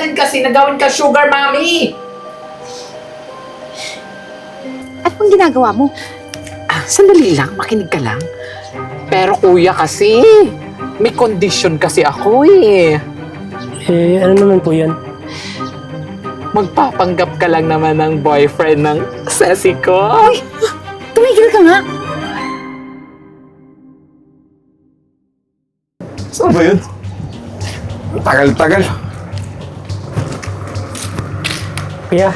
rin kasi na gawin ka sugar mommy. At kung ginagawa mo? Ah, sandali lang, makinig ka lang. Pero kuya kasi, may condition kasi ako eh. Eh, ano naman po yan? Magpapanggap ka lang naman ng boyfriend ng sesi ko. Tumigil ka nga. Saan ba yun? Tagal-tagal. Kuya,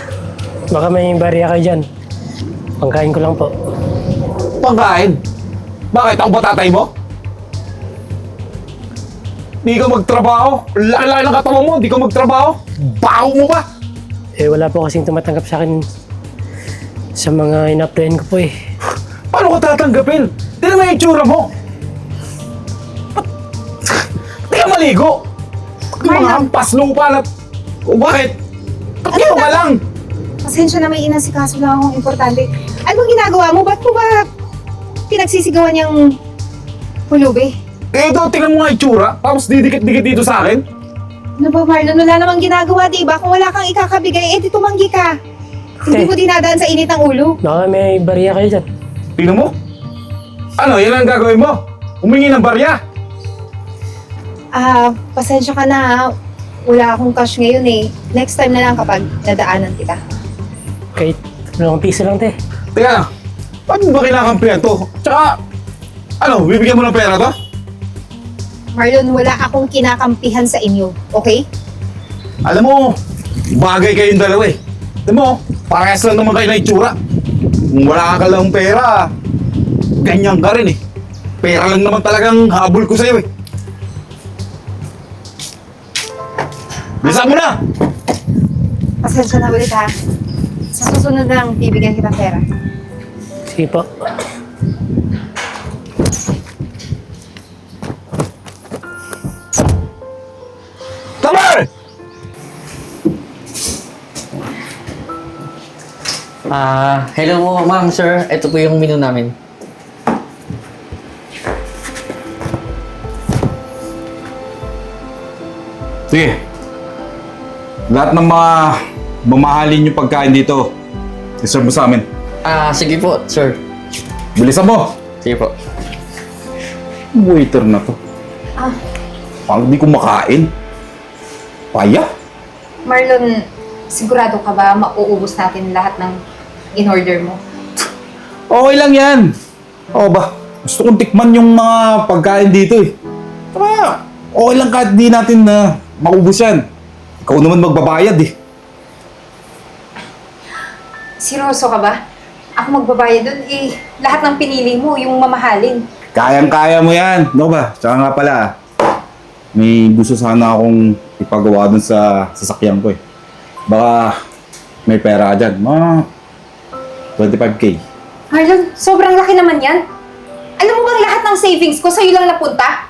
baka may barya kayo dyan. Pangkain ko lang po. Pangkain? Bakit? Ako ba tatay mo? Di ka magtrabaho? Laki-laki ng katawan mo, di ka magtrabaho? Baho mo ba? Eh, wala po kasing tumatanggap sa akin sa mga ina-applyan ko po eh. Paano ko tatanggapin? Tignan mo yung itsura mo. Ba't- Di ka maligo. Yung mga hampas lupa na... O bakit? Ba't ngayon ka lang? Pasensya na may inasikaso lang akong importante. Ano bang ginagawa mo? Ba't mo ba pinagsisigawan yung pulubi? Eh daw, tingnan mo nga itsura. Tapos didikit-dikit dito sa akin. Ano ba, Marlon? Wala namang ginagawa, di ba? Kung wala kang ikakabigay, eh, di tumanggi ka. Hindi mo dinadaan sa init ng ulo. Baka may barya kayo dyan. Tingnan mo. Ano, yan ang gagawin mo? Humingi ng barya. Ah, pasensya ka na, ha? Wala akong cash ngayon, eh. Next time na lang kapag nadaanan kita. Kahit dalawang piso lang, te. Teka lang, paano ba kinakampihan to? Tsaka, ano, bibigyan mo ng pera to? Marlon, wala akong kinakampihan sa inyo, okay? Alam mo, bagay kayong dalawa eh. Alam mo, parehas lang naman kayo na itsura. Kung wala ka lang pera, ganyan ka rin eh. Pera lang naman talagang habol ko sa'yo eh. Bisa mo na! Pasensya na ulit, ha? Sa susunod lang, bibigyan kita pera. Sige po. Tamar! Ah, hello po, ma'am, sir. Ito po yung menu namin. Sige. Lahat ng mga mamahalin yung pagkain dito, iserve mo sa amin. Ah, sige po, sir. Bilisan mo! Sige po. Waiter na to. Ah. Parang di kumakain. Paya? Marlon, sigurado ka ba mauubos natin lahat ng in-order mo? Okay lang yan. Oo ba? Gusto kong tikman yung mga pagkain dito eh. Tara, okay lang kahit di natin na maubos yan. Ikaw naman magbabayad eh. Seryoso ka ba? Ako magbabayad dun, eh, lahat ng pinili mo, yung mamahalin. Kayang-kaya mo yan. No ba? Tsaka nga pala, may gusto sana akong ipagawa dun sa sasakyan ko eh. Baka may pera ka dyan. Mga 25k. Marlon, sobrang laki naman yan. Alam mo bang lahat ng savings ko sa'yo lang napunta?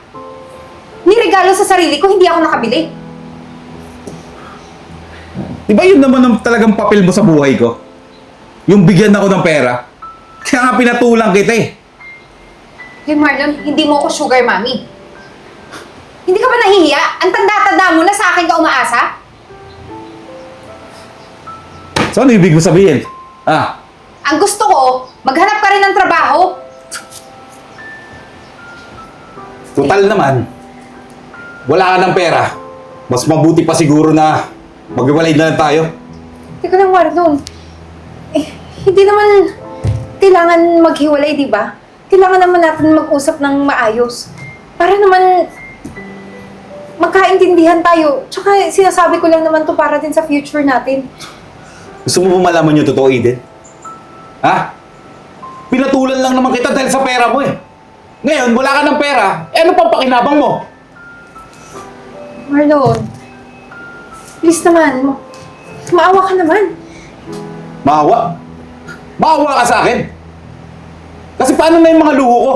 Niregalo sa sarili ko, hindi ako nakabili. Di ba yun naman ang talagang papel mo sa buhay ko? Yung bigyan ako ng pera. Kaya nga pinatulang kita eh. Hey Marlon, hindi mo ako sugar mommy. Hindi ka ba nahihiya? Ang tanda-tanda mo na sa akin ka umaasa? So ano ibig mo sabihin? Ah, Ang gusto ko, maghanap ka rin ng trabaho. total naman. Wala ka ng pera. Mas mabuti pa siguro na maghiwalay na lang tayo. Teka lang, Marlon. Eh, hindi naman kailangan maghiwalay, di ba? Kailangan naman natin mag-usap ng maayos. Para naman magkaintindihan tayo. Tsaka sinasabi ko lang naman to para din sa future natin. Gusto mo ba malaman yung totoo, Eden? Ha? Pinatulan lang naman kita dahil sa pera mo eh. Ngayon, wala ka ng pera, eh ano pang pakinabang mo? Marlon, please naman, ma- maawa ka naman. Maawa? Maawa ka sa akin? Kasi paano na yung mga luho ko?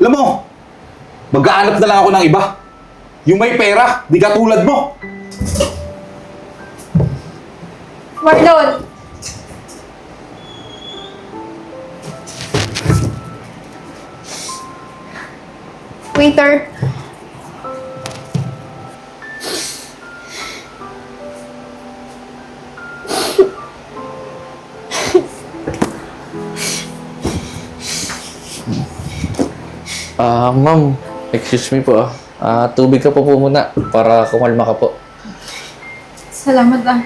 Alam mo, maghahanap na lang ako ng iba. Yung may pera, di katulad mo. Marlon! Waiter, Ah, ma'am, excuse me po ah. Ah, tubig ka po po muna para kumalma ka po. Salamat ah.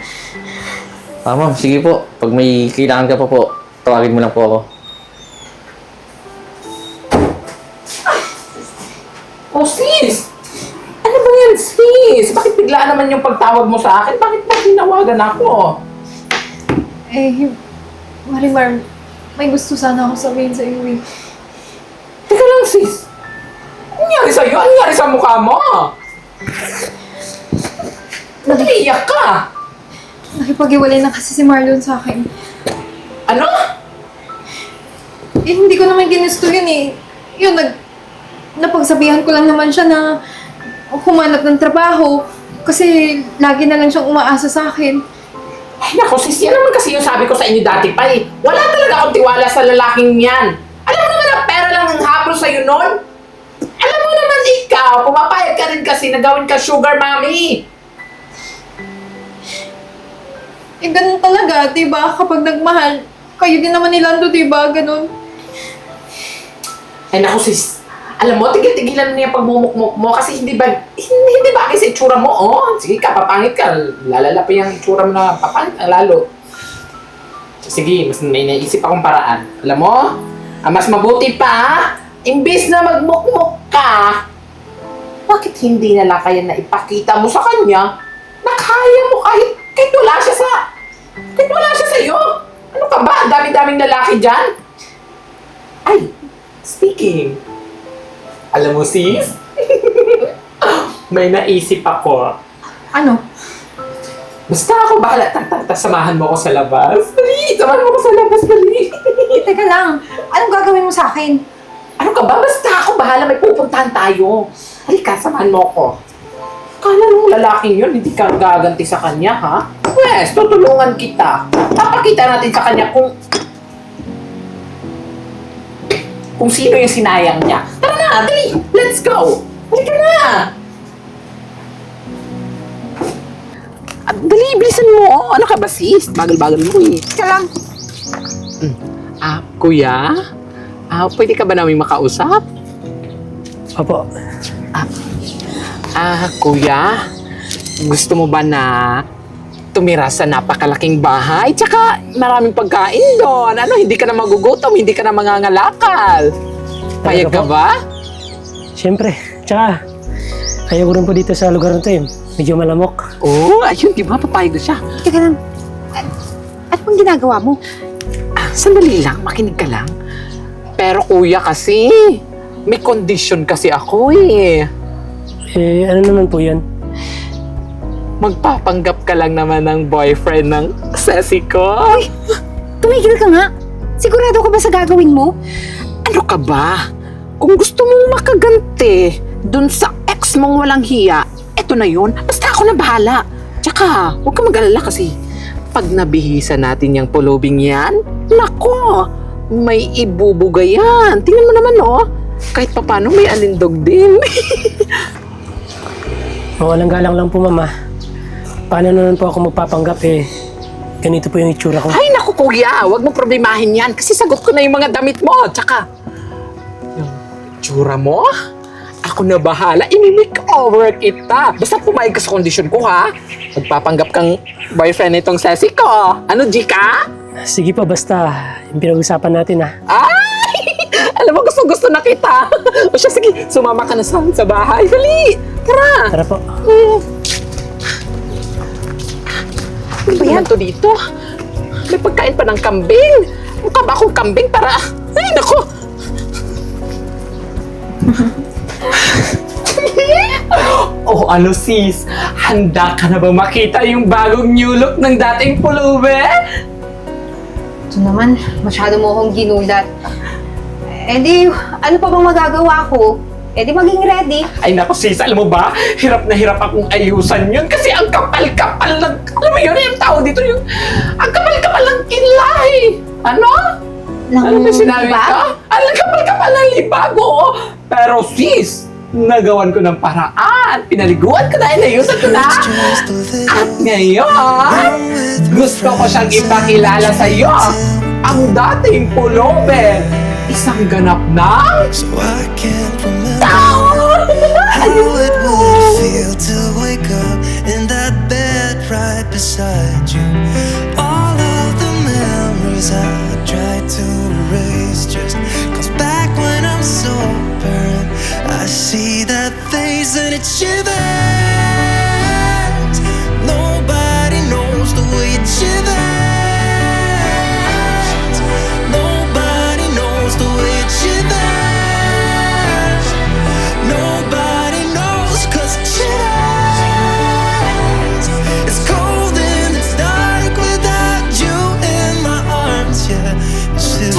Ah, ma'am, sige po. Pag may kailangan ka pa po, tawagin mo lang po ako. Oh, sis! Ano ba yan, sis? Bakit biglaan naman yung pagtawag mo sa akin? Bakit ba tinawagan ako? Eh, Marimar, may gusto sana ako sabihin sa iyo eh. Ano nangyari sa'yo? Ano nangyari sa mukha mo? Nag-iiyak ka. Nakipag-iwalay na kasi si Marlon sa akin. Ano? Eh, hindi ko naman ginusto yun eh. Yun, nag... Napagsabihan ko lang naman siya na humanap ng trabaho kasi lagi na lang siyang umaasa sa akin. Ay, naku, sis. Yan naman kasi yung sabi ko sa inyo dati pa eh. Wala talaga akong tiwala sa lalaking yan. Alam mo naman na pera lang ang habol sa'yo nun? Alam mo naman ikaw, pumapayag ka rin kasi na gawin ka sugar mommy. Eh, ganun talaga, di ba? Kapag nagmahal, kayo din naman ni Lando, di ba? Ganun. Ay naku sis, alam mo, tigil-tigilan mo na yung pagmumukmuk mo kasi hindi ba, hindi, hindi bagay sa itsura mo, oh. Sige ka, papangit ka. Lalala pa yung itsura mo na papangit ang lalo. Sige, mas may naisip akong paraan. Alam mo, ang mas mabuti pa, imbis na magmukmuk ka, bakit hindi na lang kaya na ipakita mo sa kanya na kaya mo kahit, kahit wala siya sa, kahit wala siya sa'yo? Ano ka ba? Ang Dami-daming lalaki dyan. Ay, speaking. Alam mo, sis? May naisip ako. Ano? Basta ako bahala. Tata, samahan mo ako sa labas. Dali, samahan mo ako sa labas, dali. Teka lang, anong gagawin mo sa akin? Ano ka ba? Basta ako bahala. May pupuntahan tayo. Halika, samahan mo ako. Kala nung lalaking yun, hindi ka gaganti sa kanya, ha? Yes, tutulungan kita. Papakita natin sa kanya kung kung sino yung sinayang niya. Tara na, dali! Let's go! Halika na! Ah, dali, bilisan mo. Ano ka ba, sis? Bagal-bagal mo eh. Teka lang. Ah, kuya? Ah, pwede ka ba namin makausap? Opo. Ah, kuya? Gusto mo ba na tumira sa napakalaking bahay? Tsaka maraming pagkain doon. Ano, hindi ka na magugutom, hindi ka na mangangalakal. Payag ka po? ba? Siyempre. Tsaka, ayaw ko rin po dito sa lugar na to eh. Medyo malamok. Oo, oh, ayun, di ba? Papayag na siya. Teka lang. At, at pang ginagawa mo? Ah, sandali lang, makinig ka lang. Pero kuya kasi, may condition kasi ako eh. Eh, ano naman po yan? Magpapanggap ka lang naman ng boyfriend ng sesi ko. Tumigil ka nga. Sigurado ka ba sa gagawin mo? Ano ka ba? Kung gusto mong makaganti dun sa ex mong walang hiya, eto na yun. Basta ako na bahala. Tsaka, huwag ka mag-alala kasi pag nabihisa natin yung pulubing yan, nako, may ibubuga yan. Tingnan mo naman, oh. Kahit papano may alindog din. Mawalang galang lang po, mama. Paano naman po ako magpapanggap eh? Ganito po yung itsura ko. Ay, naku, kuya. Huwag mo problemahin yan kasi sagot ko na yung mga damit mo. Tsaka, yung tsura mo, ako na bahala. Imi-make over kita. Basta pumayag ka sa kondisyon ko, ha? Magpapanggap kang boyfriend nitong sesi ko. Ano, Jika? Sige po, basta yung pinag-usapan natin ah. Ay! Alam mo, gusto-gusto na kita. o siya, sige, sumama ka na sa, sa bahay. Dali! Tara! Tara po. Ano ba yan to dito? May pagkain pa ng kambing. Mukha ba akong kambing para... Ay, nako! oh, ano sis? Handa ka na ba makita yung bagong new look ng dating pulube? Ito naman, masyado mo akong ginulat. Eh di, ano pa bang magagawa ko? Eh di maging ready. Ay nako sis, alam mo ba? Hirap na hirap akong ayusan yun kasi ang kapal-kapal ng... Alam mo yun, yung tao dito yung... Ang kapal-kapal ng kilay! Ano? Ng Ano ba sinabi ka? Ang kapal-kapal ng libag, oo. Pero sis, nagawan ko ng paraan. Pinaliguan ko na, inayusan ko na. At ngayon, gusto ko siyang ipakilala sa iyo. Ang dating pullover. isang ganap na So bed right beside you.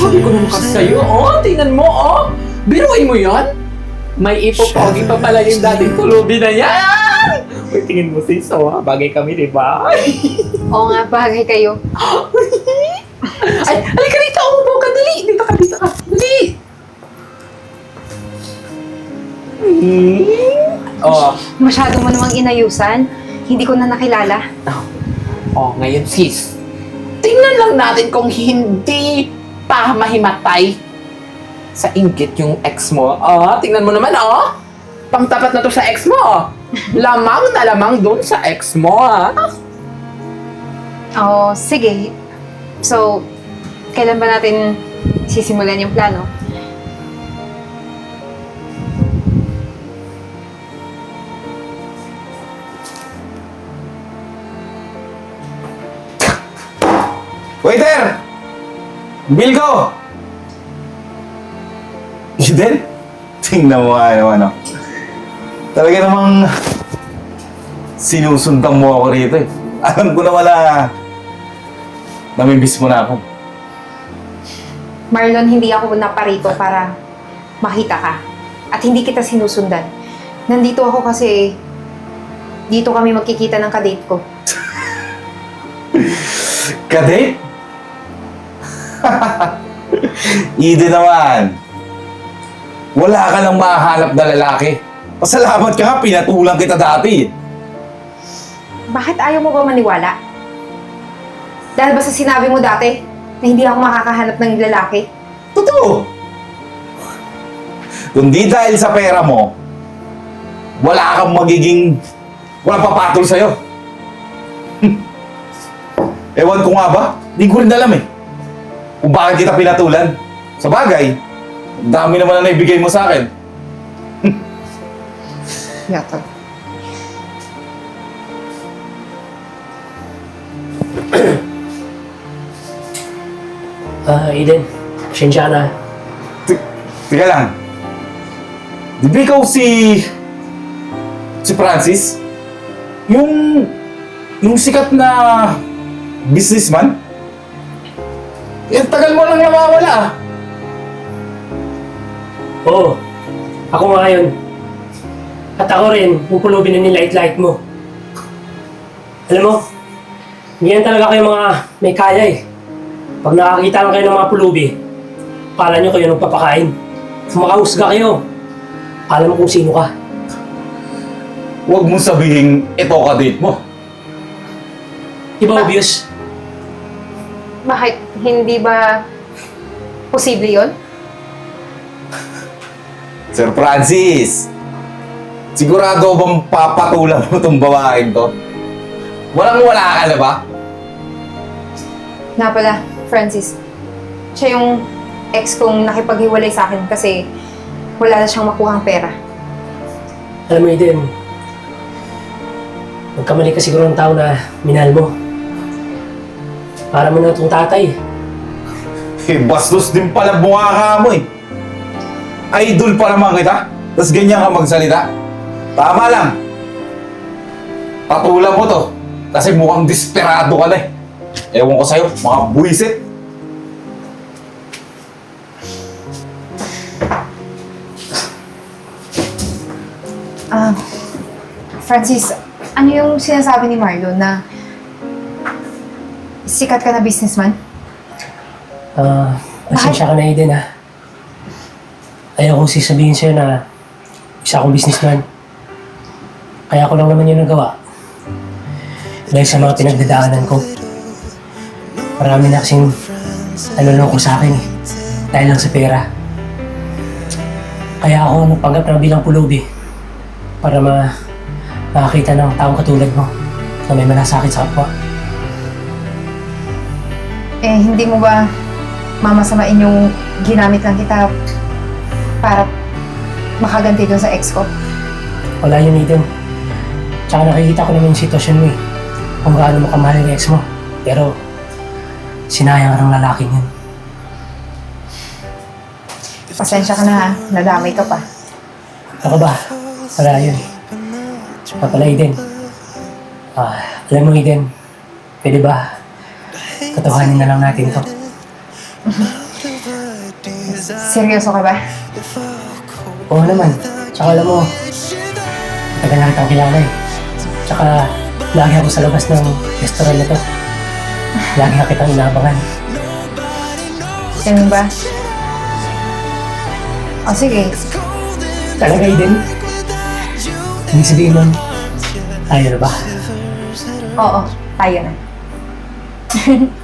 Sabi ko naman kasi sa'yo, oh, tingnan mo, oh. Biruin mo yon. May ipopogi pa pala yung dating tulubi na yan. Uy, tingin mo sis, oh, ha? bagay kami, di ba? Oo nga, bagay kayo. Ay, halika dito, umupo ka, dali. Dito ka, dito ka. Dali. Oh, Masyado mo namang inayusan. Hindi ko na nakilala. oh, ngayon sis. Tingnan lang natin kung hindi pa mahimatay sa inggit yung ex mo. Oh, tingnan mo naman, oh. Pangtapat na to sa ex mo. Lamang na lamang doon sa ex mo, ha? Oo, sige. So, kailan ba natin sisimulan yung plano? Waiter! Bill ko! Eden? Tingnan mo nga yung ano. Talaga namang sinusundan mo ako rito eh. Alam ko na namimiss mo na ako. Marlon, hindi ako naparito para makita ka. At hindi kita sinusundan. Nandito ako kasi dito kami magkikita ng kadate ko. Kadate? Eden naman. Wala ka nang mahanap na lalaki. Pasalamat ka pinatulang kita dati. Bakit ayaw mo ba maniwala? Dahil ba sa sinabi mo dati na hindi ako makakahanap ng lalaki? Totoo. Kundi dahil sa pera mo, wala kang magiging... Walang papatol sa'yo. Ewan ko nga ba? Di ko rin alam eh. Kung bakit kita pinatulan. Sa bagay, dami naman na naibigay mo sa akin. Yata. Ah, Eden, pasensya ka na. Teka lang. Di ba ikaw si... si Francis? Yung... yung sikat na... businessman? Eh, tagal mo lang nawawala ah. Oo, ako nga ngayon. At ako rin, yung pulubin na nilait-light mo. Alam mo, ganyan talaga kayo mga may kaya eh. Pag nakakita lang kayo ng mga pulubi, akala nyo kayo nung papakain. Makahusga kayo. Alam mo kung sino ka. Huwag mong sabihin ito ka date mo. Di ba obvious? Bakit? Hindi ba posible yon? Sir Francis! Sigurado bang papatulan mo itong babaeng to? Walang wala ka na ba? Nga pala, Francis. Siya yung ex kong nakipaghiwalay sa akin kasi wala na siyang makuhang pera. Alam mo Eden, magkamali ka siguro ng tao na minahal mo. Para mo na itong tatay. Eh, bastos din pala mukha ka mo eh. Idol pa naman kita, tapos ganyan ka magsalita. Tama lang. Patulan mo to. Kasi mukhang desperado ka na eh. Ewan ko sa'yo, mga buwisit. Ah, Francis, ano yung sinasabi ni Marlon na sikat ka na businessman? Ah, pasensya ka na Eden ha. Ayaw kong sasabihin sa'yo na isa akong businessman. Kaya ko lang naman yun nagawa. Dahil sa mga pinagdadaanan ko. Marami na kasing naloloko sa akin eh. Dahil lang sa pera. Kaya ako nagpanggap na bilang pulubi para ma makakita ng taong katulad mo na may malasakit sa kapwa. Eh, hindi mo ba mamasamain yung ginamit lang kita para makaganti dun sa ex ko? Wala yun, Eden. Tsaka nakikita ko naman yung sitwasyon mo eh. Kung gaano mo kamahal yung ex mo. Pero, sinayang ka ng lalaking yun. Pasensya ka na ha, nadamay ka pa. Ako ba? Wala yun. Kaya pala, Eden. Ah, alam mo, Eden, pwede ba katuhanin na lang natin to? Seryoso ka ba? Oo naman. Tsaka alam mo, tagal na kitang kilala eh. Tsaka, lagi ako sa labas ng restaurant na to. Lagi na kitang inaabangan. Ganun ba? O sige, Talaga, Eden? Hindi sabihin nun, tayo na ba? oo, tayo na.